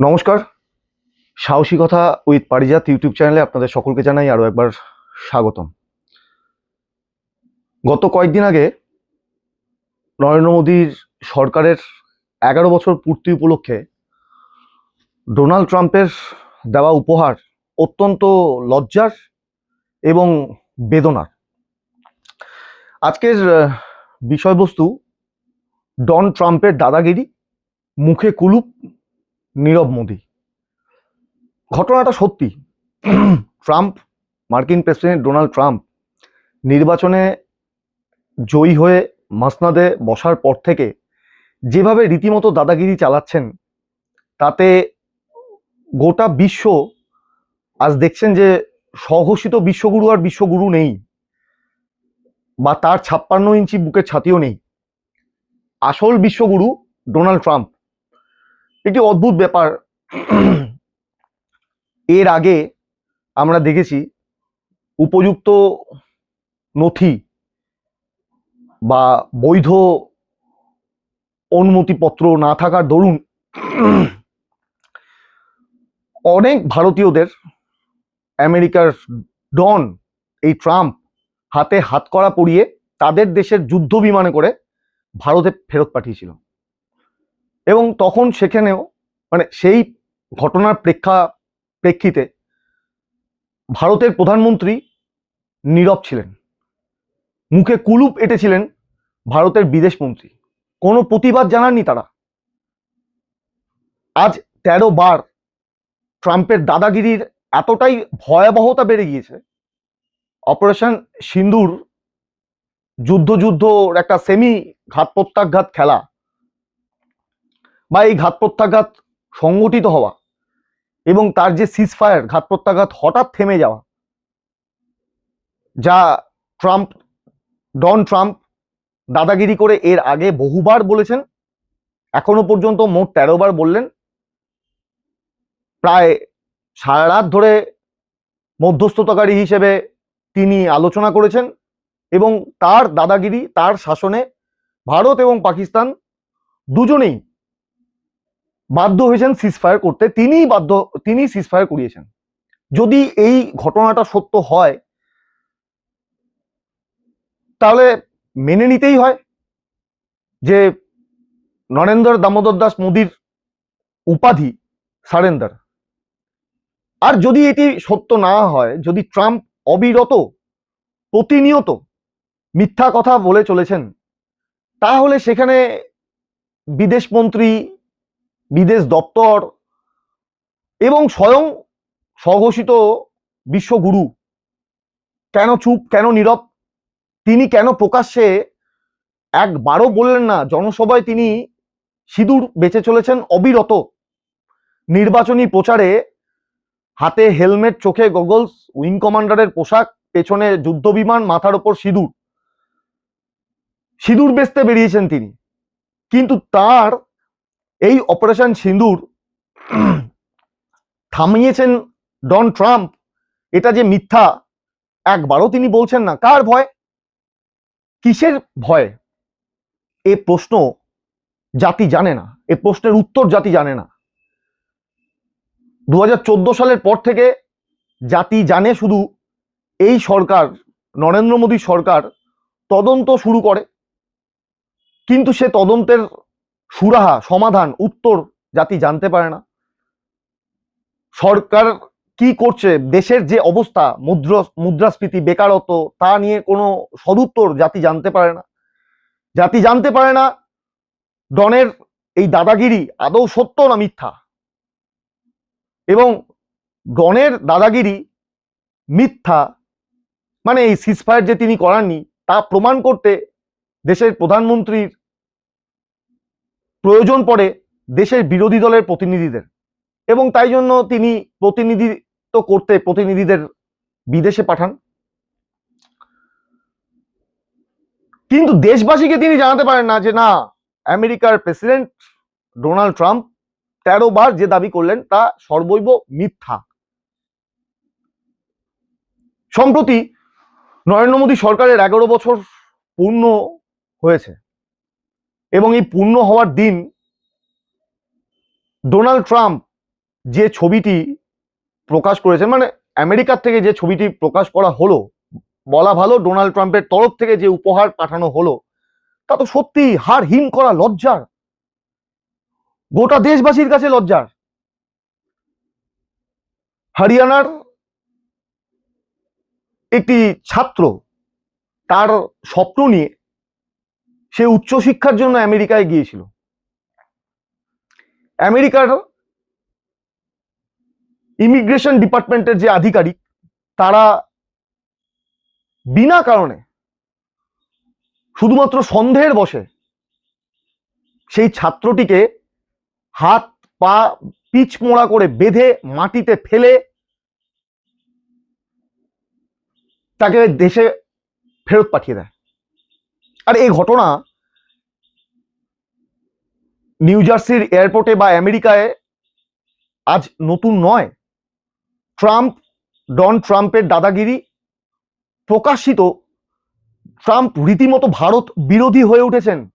নমস্কার। সাহসিকতা with Parijat YouTube চ্যানেলে আপনাদের সকলকে জানাই আরও একবার স্বাগতম। গত কয়েকদিন আগে নরেন্দ্র মোদীর সরকারের এগারো বছর পূর্তি উপলক্ষে ডোনাল্ড ট্রাম্পের দেওয়া উপহার অত্যন্ত লজ্জার এবং বেদনার। আজকের বিষয়বস্তু ডন ট্রাম্পের দাদাগিরি, মুখে কুলুপ নীরব মোদী। ঘটনাটা সত্যি। ট্রাম্প, মার্কিন প্রেসিডেন্ট ডোনাল্ড ট্রাম্প নির্বাচনে জয়ী হয়ে মাসনাদে বসার পর থেকে যেভাবে রীতিমতো দাদাগিরি চালাচ্ছেন, তাতে গোটা বিশ্ব আজ দেখছেন যে স্বঘোষিত বিশ্বগুরু আর বিশ্বগুরু নেই বা তার ছাপ্পান্ন ইঞ্চি বুকের ছাতিও নেই। আসল বিশ্বগুরু ডোনাল্ড ট্রাম্প। একটি অদ্ভুত ব্যাপার। এর আগে আমরা দেখেছি উপযুক্ত নথি বা বৈধ অনুমতিপত্র না থাকার দরুন অনেক ভারতীয়দের আমেরিকার ডন, এই ট্রাম্প, হাতে হাত করা পরিয়ে তাদের দেশের যুদ্ধ বিমানে করে ভারতে ফেরত পাঠিয়েছিল। এবং তখন সেখানেও মানে সেই ঘটনার প্রেক্ষা প্রেক্ষিতে ভারতের প্রধানমন্ত্রী নীরব ছিলেন। মুখে কুলুপ এঁটেছিলেন ভারতের বিদেশ মন্ত্রী। কোনো প্রতিবাদ জানাননি তারা। আজ তেরো বার ট্রাম্পের দাদাগিরির এতটাই ভয়াবহতা বেড়ে গিয়েছে। অপারেশন সিন্দুর যুদ্ধ যুদ্ধ একটা সেমি ঘাত প্রত্যাঘাত খেলা বা এই ঘাত প্রত্যাঘাত সংগঠিত হওয়া এবং তার যে সিজফায়ার ঘাত প্রত্যাঘাত হঠাৎ থেমে যাওয়া, যা ট্রাম্প, ডন ট্রাম্প দাদাগিরি করে এর আগে বহুবার বলেছেন, এখনও পর্যন্ত মোট তেরো বার বললেন। প্রায় সারা রাত ধরে মধ্যস্থতাকারী হিসেবে তিনি আলোচনা করেছেন এবং তার দাদাগিরি, তার শাসনে ভারত এবং পাকিস্তান দুজনেই বাধ্য হয়েছেন সিজফায়ার করতে, তিনিই বাধ্য তিনি সিজফায়ার করিয়েছেন। যদি এই ঘটনাটা সত্য হয়, তাহলে মেনে নিতেই হয় যে নরেন্দ্র দামোদর দাস মোদীর উপাধি সারেন্দার। আর যদি এটি সত্য না হয়, যদি ট্রাম্প অবিরত, প্রতিনিয়ত মিথ্যা কথা বলে চলেছেন, তাহলে সেখানে বিদেশ মন্ত্রী বিদেশ দপ্তর এবং স্বয়ং স্বঘোষিত বিশ্বগুরু। কেন চুপ, কেন নীরব? তিনি কেন প্রকাশ্যে একবারও বললেন না, জনসভায় তিনি সিঁদুর বেঁচে চলেছেন অবিরত। নির্বাচনী প্রচারে হাতে হেলমেট, চোখে গগলস, উইং কমান্ডারের পোশাক, পেছনে যুদ্ধবিমান, মাথার ওপর সিঁদুর। সিঁদুর বেচতে বেরিয়েছেন তিনি। কিন্তু তার এই অপারেশন সিন্দুর থামিয়েছেন ডন ট্রাম্প। এটা যে মিথ্যা, একবারও তিনি বলছেন না। কার ভয়? কিসের ভয়? এ প্রশ্ন জাতি জানে না। এ প্রশ্নের উত্তর জাতি জানে না। দু হাজার চোদ্দ সালের পর থেকে জাতি জানে শুধু এই সরকার, নরেন্দ্র মোদী সরকার তদন্ত শুরু করে। কিন্তু সে তদন্তের সুরাহা, সমাধান, উত্তর জাতি জানতে পারে না। সরকার কি করছে? দেশের যে অবস্থা, মুদ্র, মুদ্রাস্ফীতি, বেকারত্ব, তা নিয়ে কোনো সদুত্তর জাতি জানতে পারে না। জাতি জানতে পারে না, ডনের এই দাদাগিরি আদৌ সত্য না মিথ্যা? এবং ডনের দাদাগিরি মিথ্যা মানে এই সিসফায়ার যে তিনি করাননি, তা প্রমাণ করতে দেশের প্রধানমন্ত্রীর প্রয়োজন পড়ে দেশের বিরোধী দলের প্রতিনিধিদের। এবং তাই জন্য তিনি প্রতিনিধিত্ব করতে প্রতিনিধিদের বিদেশে পাঠান। কিন্তু দেশবাসীকে তিনি জানাতে পারেন না যে, না, আমেরিকার প্রেসিডেন্ট ডোনাল্ড ট্রাম্প তেরো বার যে দাবি করলেন তা সর্বৈব মিথ্যা। সম্প্রতি নরেন্দ্র মোদী সরকারের এগারো বছর পূর্ণ হয়েছে। এবং এই পূর্ণ হওয়ার দিন ডোনাল্ড ট্রাম্প যে ছবিটি প্রকাশ করেছেন মানে আমেরিকার থেকে যে ছবিটি প্রকাশ করা হলো, বলা ভালো ডোনাল্ড ট্রাম্পের তরফ থেকে যে উপহার পাঠানো হলো, তা তো সত্যি হার হিম করা লজ্জার। গোটা দেশবাসীর কাছে লজ্জার। হরিয়ানার একটি ছাত্র তার স্বপ্ন নিয়ে সে উচ্চশিক্ষার জন্য আমেরিকায় গিয়েছিল। আমেরিকার ইমিগ্রেশন ডিপার্টমেন্টের যে আধিকারিক, তারা বিনা কারণে শুধুমাত্র সন্দেহের বসে সেই ছাত্রটিকে হাত, পা, পিচ মোড়া করে বেঁধে মাটিতে ফেলে তাকে দেশে ফেরত পাঠিয়ে দেয়। আর এই ঘটনা নিউ জার্সির এয়ারপোর্টে বা আমেরিকায় আজ নতুন নয়। ট্রাম্প, ডন ট্রাম্পের দাদাগিরি প্রকাশিত। ট্রাম্প রীতিমতো ভারত বিরোধী হয়ে উঠেছেন।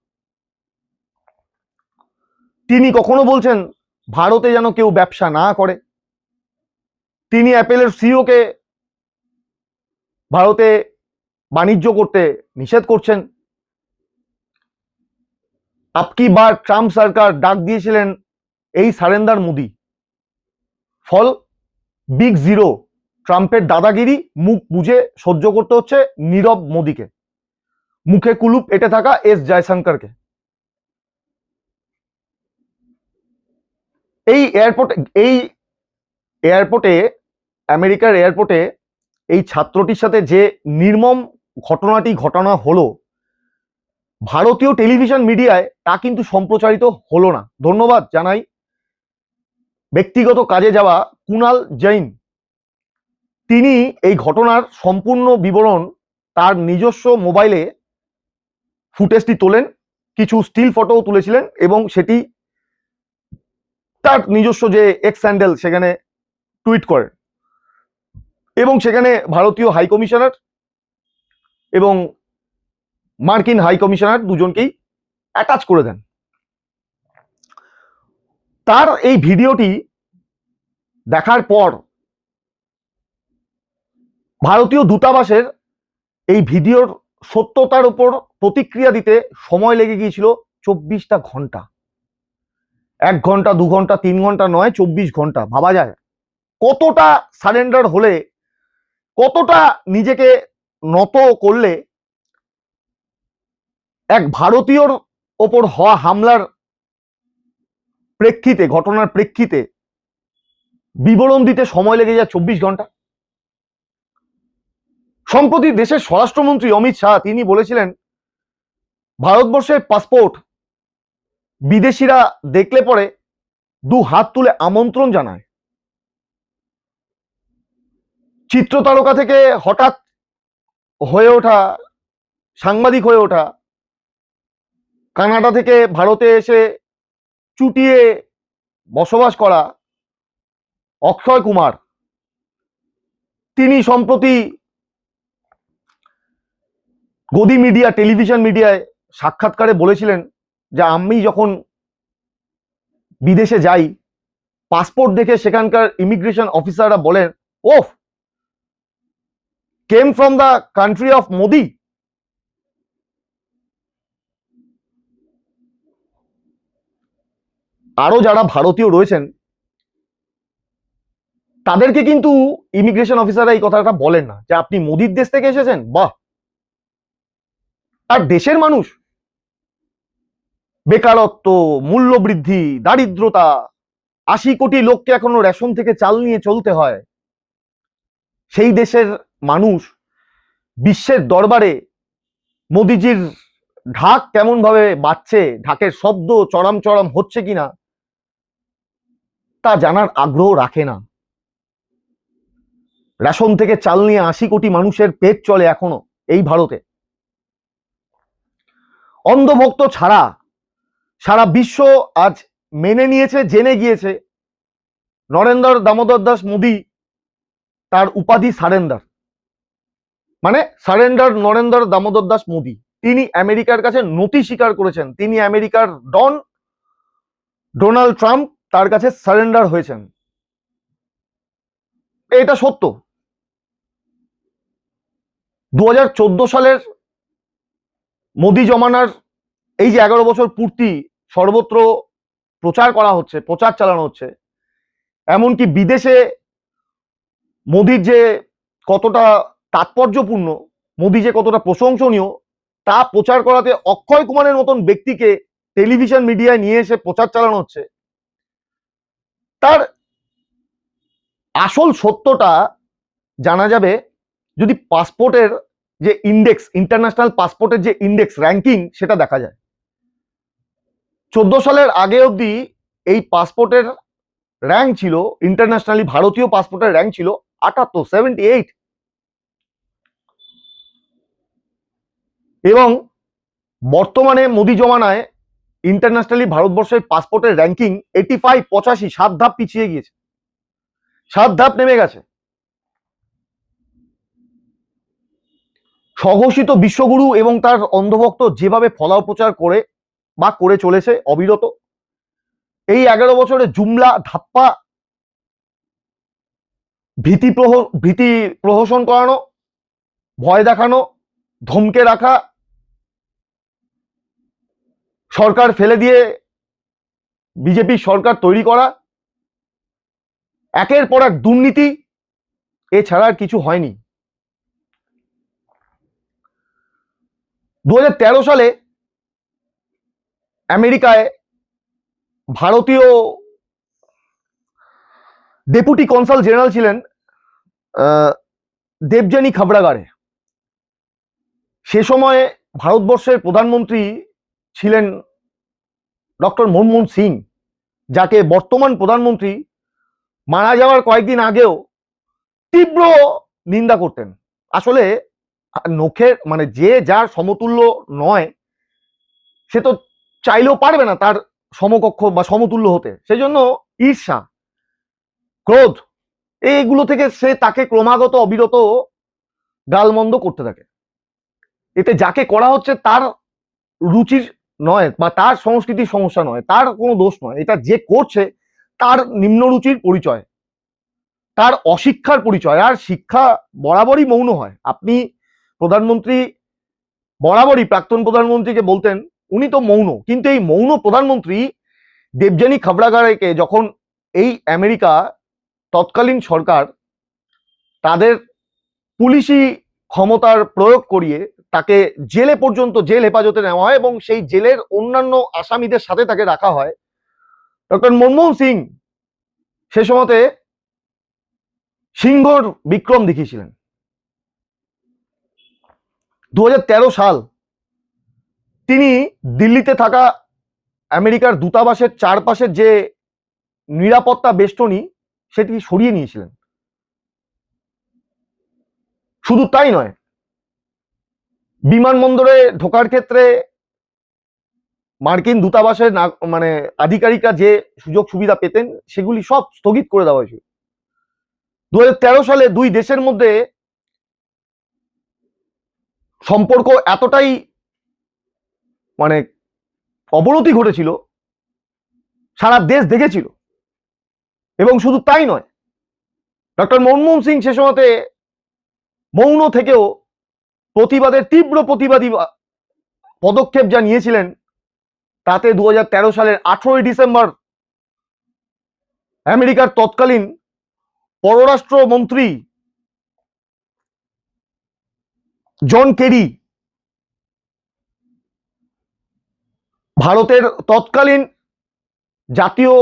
তিনি কখনো বলছেন, ভারতে যেন কেউ ব্যবসা না করে। তিনি অ্যাপেলের সিওকে ভারতে বাণিজ্য করতে নিষেধ করছেন। আপকি বার ট্রাম্প সরকার ডাক দিয়েছিলেন এই সারেন্দার মোদি। ফল, বিগ জিরো, ট্রাম্পের দাদাগিরি, মুখ বুঝে সহ্য করতে হচ্ছে নীরব মোদিকে। মুখে কুলুপ এটে থাকা এস জয়শঙ্করকে। এই এয়ারপোর্ট এই এয়ারপোর্টে আমেরিকার এয়ারপোর্টে এই ছাত্রটির সাথে যে নির্মম ঘটনাটি, ঘটনা হলো ভারতীয় টেলিভিশন মিডিয়ায় তা কিন্তু সম্প্রচারিত হলো না। ধন্যবাদ জানাই। ব্যক্তিগত কাজে যাওয়া কুনাল জৈন। তিনি এই ঘটনার সম্পূর্ণ বিবরণ তার নিজস্ব মোবাইলে ফুটেজটি তোলেন, কিছু স্টিল ফটোও তুলেছিলেন এবং সেটি তার নিজস্ব যে এক্স স্যান্ডেল সেখানে টুইট করেন এবং সেখানে ভারতীয় হাই কমিশনার এবং মার্কিন হাই কমিশনার দুজনকেই অ্যাটাচ করে দেন। তার এই ভিডিওটি দেখার পর ভারতীয় দূতাবাসের এই ভিডিওর সত্যতার উপর প্রতিক্রিয়া দিতে সময় লেগে গিয়েছিল চব্বিশটা ঘণ্টা। এক ঘণ্টা, দু ঘণ্টা, তিন ঘণ্টা নয়, চব্বিশ ঘণ্টা। ভাবা যায়। কতটা সারেন্ডার হলে, কতটা নিজেকে নত করলে এক ভারতীয়র ওপর হওয়া হামলার প্রেক্ষিতে, ঘটনার প্রেক্ষিতে বিবরণ দিতে সময় লেগে যায় চব্বিশ ঘণ্টা সম্প্রতি দেশের স্বরাষ্ট্রমন্ত্রী অমিত শাহ তিনি বলেছিলেন, ভারতবর্ষের পাসপোর্ট বিদেশিরা দেখলে পরে দু হাত তুলে আমন্ত্রণ জানায়। চিত্র তারকা থেকে হঠাৎ হয়ে ওঠা, সাংবাদিক হয়ে ওঠা কানাডা থেকে ভারতে এসে চুটিয়ে বসবাস করা অক্ষয় কুমার। তিনি সম্প্রতি গদি মিডিয়া, টেলিভিশন মিডিয়ায় সাক্ষাৎকারে বলেছিলেন যে, আমি যখন বিদেশে যাই, পাসপোর্ট দেখে সেখানকার ইমিগ্রেশন অফিসাররা বলেন, ওফ came from the country of Modi আরও যারা ভারতীয় রয়েছেন, তাদেরকে কিন্তু ইমিগ্রেশন অফিসাররা এই কথাটা বলেন না, যে আপনি মোদির দেশ থেকে এসেছেন, বাহ! আর দেশের মানুষ, বেকারত্ব, মূল্যবৃদ্ধি, দারিদ্রতা, আশি কোটি লোককে এখনও রেশন থেকে চাল নিয়ে চলতে হয়, সেই দেশের মানুষ বিশ্বের দরবারে মোদিজির ঢাক কেমন ভাবে বাজছে, ঢাকের শব্দ চরম চরম হচ্ছে কিনা তা জানার আগ্রহ রাখে না। রেশন থেকে চাল নিয়ে আশি কোটি মানুষের পেট চলে এখনও এই ভারতে। অন্ধভক্ত ছাড়া সারা বিশ্ব আজ মেনে নিয়েছে, জেনে গিয়েছে। নরেন্দ্র দামোদর দাস মোদী তার উপাধি সারেন্ডার। মানে সারেন্ডার নরেন্দ্র দামোদর দাস মোদী। তিনি আমেরিকার কাছে নথি স্বীকার করেছেন। তিনি আমেরিকার ডন ডোনাল্ড ট্রাম্প তার কাছে সারেন্ডার হয়েছেন। এটা সত্য। দু হাজার চোদ্দ সালের মোদি জমানার এই যে এগারো বছর পূর্তি সর্বত্র প্রচার করা হচ্ছে, প্রচার চালানো হচ্ছে, এমনকি বিদেশে মোদির যে কতটা তাৎপর্যপূর্ণ, মোদি যে কতটা প্রশংসনীয়, তা প্রচার করাতে অক্ষয় কুমারের মতন ব্যক্তিকে টেলিভিশন মিডিয়ায় নিয়ে এসে প্রচার চালানো হচ্ছে। তার আসল সত্যটা জানা যাবে যদি পাসপোর্টের যে ইন্ডেক্স ইন্টারন্যাশনাল পাসপোর্টের যে ইন্ডেক্স র্যাঙ্কিং সেটা দেখা যায়। চোদ্দ সালের আগে অবধি এই পাসপোর্টের র্যাঙ্ক ছিল ইন্টারন্যাশনালি ভারতীয় পাসপোর্টের র্যাঙ্ক ছিল আটাত্তর সেভেন্টি এইট এবং বর্তমানে মোদি জমানায় ইন্টারন্যাশনালি ভারতবর্ষের পাসপোর্টের র্যাঙ্কিং এইটি ফাইভ পঁচাশি, সাত ধাপ পিছিয়ে গিয়েছে। সাত ধাপ নেমে গেছে। স্বঘোষিত বিশ্বগুরু এবং তার অন্ধভক্ত যেভাবে ফলাও প্রচার করে বা করে চলেছে, অবিরত। এই এগারো বছরে জুমলা ধাপ্পা ভীতি প্রহ, ভীতি প্রহসন করানো, ভয় দেখানো, ধমকে রাখা সরকার ফেলে দিয়ে বিজেপির সরকার তৈরি করা একের পর এক দুর্নীতি এছাড়া আর কিছু হয়নি। দু হাজার তেরো সালে আমেরিকায় ভারতীয় ডেপুটি কনসাল জেনারেল ছিলেন আহ, দেবযানী খাবড়াগাড়ে সে সময়ে ভারতবর্ষের প্রধানমন্ত্রী ছিলেন ডক্টর মনমোহন সিং, যাকে বর্তমান প্রধানমন্ত্রী মারা যাওয়ার কয়েকদিন আগেও তীব্র নিন্দা করতেন। আসলে নখের মানে যে যার সমতুল্য নয়, সে তো চাইলেও পারবে না তার সমকক্ষ বা সমতুল্য হতে। সেই জন্য ঈর্ষা, ক্রোধ, এইগুলো থেকে সে তাকে ক্রমাগত অবিরত গালমন্দ করতে থাকে। এতে যাকে করা হচ্ছে তার রুচির নয় বা তার সংস্কৃতির সমস্যা নয়, তার কোনো দোষ নয়, এটা যে করছে তার নিম্নরুচির পরিচয়, তার অশিক্ষার পরিচয়, আর শিক্ষা বরাবরই মৌন হয়। আপনি প্রধানমন্ত্রী বরাবরই প্রাক্তন প্রধানমন্ত্রীকে বলতেন, উনি তো মৌন, কিন্তু এই মৌন প্রধানমন্ত্রী দেবযানী খাবড়াগাড়েকে যখন এই আমেরিকা তৎকালীন সরকার তাদের পুলিশি ক্ষমতার প্রয়োগ করিয়ে তাকে জেলে পর্যন্ত জেল হেফাজতে নেওয়া হয় এবং সেই জেলের অন্যান্য আসামিদের সাথে তাকে রাখা হয়। ডক্টর মনমোহন সিং সে সময়তে সিংহর বিক্রম দেখিয়েছিলেন। দু হাজার তেরো সাল তিনি দিল্লিতে থাকা আমেরিকার দূতাবাসের চারপাশের যে নিরাপত্তা বেষ্টনী সেটি সরিয়ে নিয়েছিলেন। শুধু তাই নয় বিমানবন্দরে ঢোকার ক্ষেত্রে মার্কিন দূতাবাসের না মানে আধিকারিকরা যে সুযোগ সুবিধা পেতেন, সেগুলি সব স্থগিত করে দেওয়া হয়েছিল। দু হাজার তেরো সালে দুই দেশের মধ্যে সম্পর্ক এতটাই মানে অবনতি ঘটেছিল, সারা দেশ দেখেছিল। এবং শুধু তাই নয়, ডক্টর মনমোহন সিং সে সময়তে মৌন থেকেও প্রতিবাদের তীব্র প্রতিবাদী পদক্ষেপ যা নিয়েছিলেন, তাতে দু হাজার তেরো সালের আঠেরোই ডিসেম্বর আমেরিকার তৎকালীন পররাষ্ট্রমন্ত্রী জন কেরি ভারতের তৎকালীন জাতীয়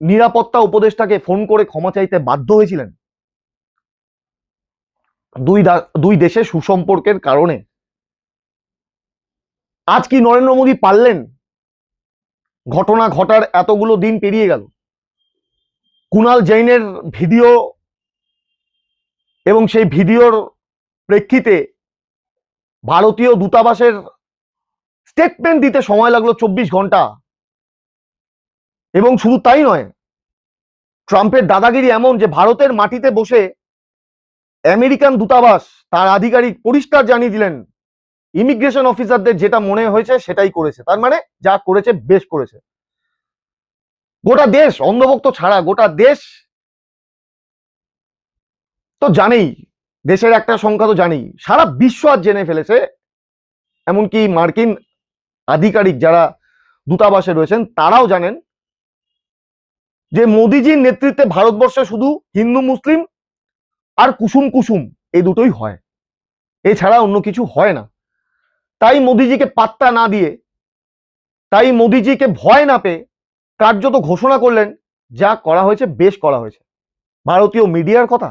নিরাপত্তা উপদেষ্টাকে ফোন করে ক্ষমা চাইতে বাধ্য হয়েছিলেন। দুই দুই দেশের সুসম্পর্কের কারণে। আজ কি নরেন্দ্র মোদী পারলেন? ঘটনা ঘটার এতগুলো দিন পেরিয়ে গেল। কুনাল জৈনের ভিডিও এবং সেই ভিডিওর প্রেক্ষিতে ভারতীয় দূতাবাসের স্টেটমেন্ট দিতে সময় লাগল চব্বিশ ঘণ্টা। এবং শুধু তাই নয়, ট্রাম্পের দাদাগিরি এমন যে ভারতের মাটিতে বসে আমেরিকান দূতাবাস তার আধিকারিক পরিষ্কার জানিয়ে দিলেন ইমিগ্রেশন অফিসারদের যেটা মনে হয়েছে সেটাই করেছে। তার মানে যা করেছে বেশ করেছে। গোটা দেশ, অন্ধভক্ত ছাড়া গোটা দেশ তো জানেই, দেশের একটা সংখ্যা তো জানেই। সারা বিশ্ব আজ জেনে ফেলেছে, এমনকি মার্কিন আধিকারিক যারা দূতাবাসে রয়েছেন, তারাও জানেন যে মোদিজির নেতৃত্বে ভারতবর্ষে শুধু হিন্দু, মুসলিম আর কুসুম কুসুম এই দুটোই হয়। এছাড়া অন্য কিছু হয় না। তাই মোদিজিকে পাত্তা না দিয়ে, তাই মোদিজিকে ভয় না পেয়ে কার্যত ঘোষণা করলেন, যা করা হয়েছে, বেশ করা হয়েছে। ভারতীয় মিডিয়ার কথা?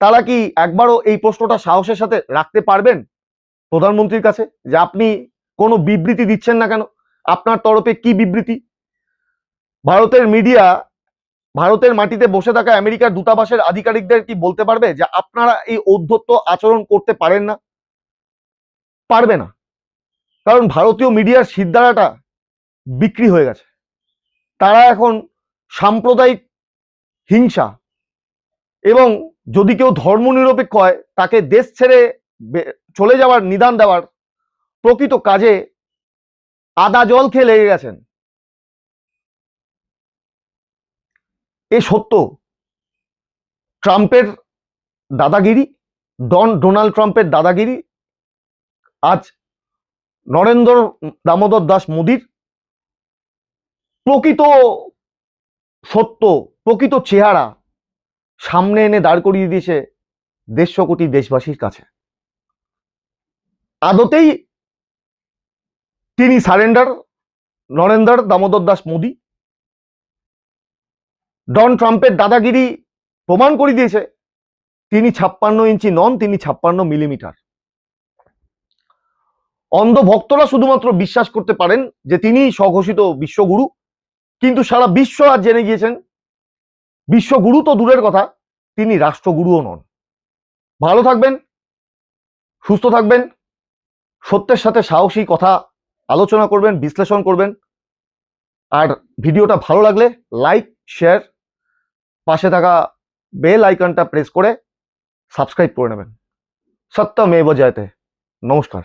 তারা কি একবারও এই প্রশ্নটা সাহসের সাথে রাখতে পারবেন প্রধানমন্ত্রীর কাছে, যে আপনি কোনো বিবৃতি দিচ্ছেন না কেন? আপনার তরফে কি বিবৃতি? ভারতের মিডিয়া ভারতের মাটিতে বসে থাকা আমেরিকার দূতাবাসের আধিকারিকদের কি বলতে পারবে যে আপনারা এই ঔদ্ধত্য আচরণ করতে পারেন না? পারবে না। কারণ ভারতীয় মিডিয়ার সিদ্ধারাটা বিক্রি হয়ে গেছে। তারা এখন সাম্প্রদায়িক হিংসা এবং যদি কেউ ধর্মনিরপেক্ষ হয়, তাকে দেশ ছেড়ে চলে যাওয়ার নিদান দেওয়ার প্রকৃত কাজে আদা জল খেয়ে লেগে গেছেন। সত্য। ট্রাম্পের দাদাগিরি, ডন, ডোনাল্ড ট্রাম্পের দাদাগিরি, আজ নরেন্দ্র দামোদর দাস মোদীর প্রকৃত সত্য, প্রকৃত চেহারা সামনে এনে দাঁড় করিয়ে দিয়েছে দেড়শো কোটি দেশবাসীর কাছে। আদতেই তিনি সারেন্ডার নরেন্দ্র দামোদর দাস মোদী ডন ট্রাম্পের দাদাগিরি প্রমাণ করে দিয়েছে। তিনি ছাপ্পান্ন ইঞ্চি নন, তিনি ছাপ্পান্ন মিলিমিটার। অন্ধ ভক্তরা শুধুমাত্র বিশ্বাস করতে পারেন যে তিনি স্বঘোষিত বিশ্বগুরু, কিন্তু সারা বিশ্ব আজ জেনে গিয়েছেন, বিশ্বগুরু তো দূরের কথা, তিনি রাষ্ট্রগুরুও নন। ভালো থাকবেন, সুস্থ থাকবেন, সত্যের সাথে সাহসী কথা আলোচনা করবেন, বিশ্লেষণ করবেন, আর ভিডিওটা ভালো লাগলে লাইক, শেয়ার পাশে থাকা বেল আইকনটা প্রেস করে সাবস্ক্রাইব করে নেবেন। সত্যমেব জয়তে নমস্কার।